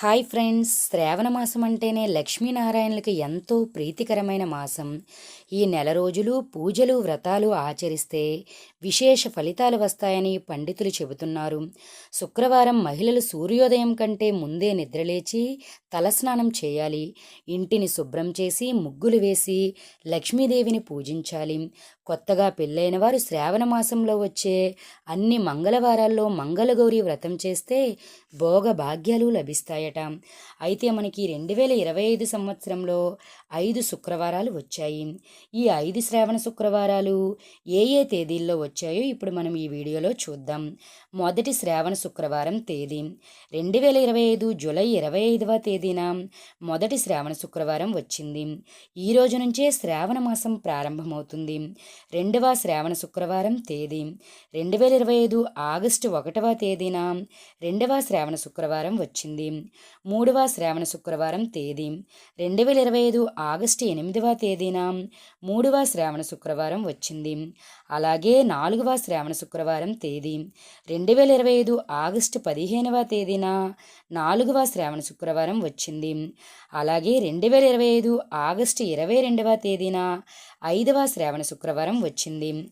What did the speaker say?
Hi friends. శ్రావణ మాసం అంటేనే లక్ష్మీనారాయణులకి ఎంతో ప్రీతికరమైన మాసం. ఈ నెల రోజులు పూజలు వ్రతాలు ఆచరిస్తే విశేష ఫలితాలు వస్తాయని పండితులు చెబుతున్నారు. శుక్రవారం మహిళలు సూర్యోదయం కంటే ముందే నిద్రలేచి తలస్నానం చేయాలి. ఇంటిని శుభ్రం చేసి ముగ్గులు వేసి లక్ష్మీదేవిని పూజించాలి. కొత్తగా పెళ్ళైన వారు శ్రావణ మాసంలో వచ్చే అన్ని మంగళవారాల్లో మంగళగౌరి వ్రతం చేస్తే భోగ భాగ్యాలు వచ్చాయట అయితే మనకి రెండు వేల ఇరవై ఐదు సంవత్సరంలో ఐదు శుక్రవారాలు వచ్చాయి. ఈ ఐదు శ్రావణ శుక్రవారాలు ఏ ఏ తేదీల్లో వచ్చాయో ఇప్పుడు మనం ఈ వీడియోలో చూద్దాం. మొదటి శ్రావణ శుక్రవారం తేదీ. రెండు వేల ఇరవై ఐదు జూలై ఇరవై ఐదవ తేదీన మొదటి శ్రావణ శుక్రవారం వచ్చింది. ఈ రోజు నుంచే శ్రావణ మాసం ప్రారంభమవుతుంది. రెండవ శ్రావణ శుక్రవారం తేదీ. రెండు వేల ఇరవై ఐదు ఆగస్టు ఒకటవ తేదీన రెండవ శ్రావణ శుక్రవారం వచ్చింది. మూడవ శ్రావణ శుక్రవారం తేదీ. రెండు వేల ఇరవై ఐదు ఆగస్టు ఎనిమిదవ తేదీన మూడవ శ్రావణ శుక్రవారం వచ్చింది. అలాగే నాలుగవ శ్రావణ శుక్రవారం తేదీ. రెండు వేల ఇరవై ఐదు ఆగస్టు పదిహేనవ తేదీన నాలుగవ శ్రావణ శుక్రవారం వచ్చింది. అలాగే రెండు వేల ఇరవై ఐదు ఆగస్టు ఇరవై రెండవ తేదీన ఐదవ శ్రావణ శుక్రవారం వచ్చింది.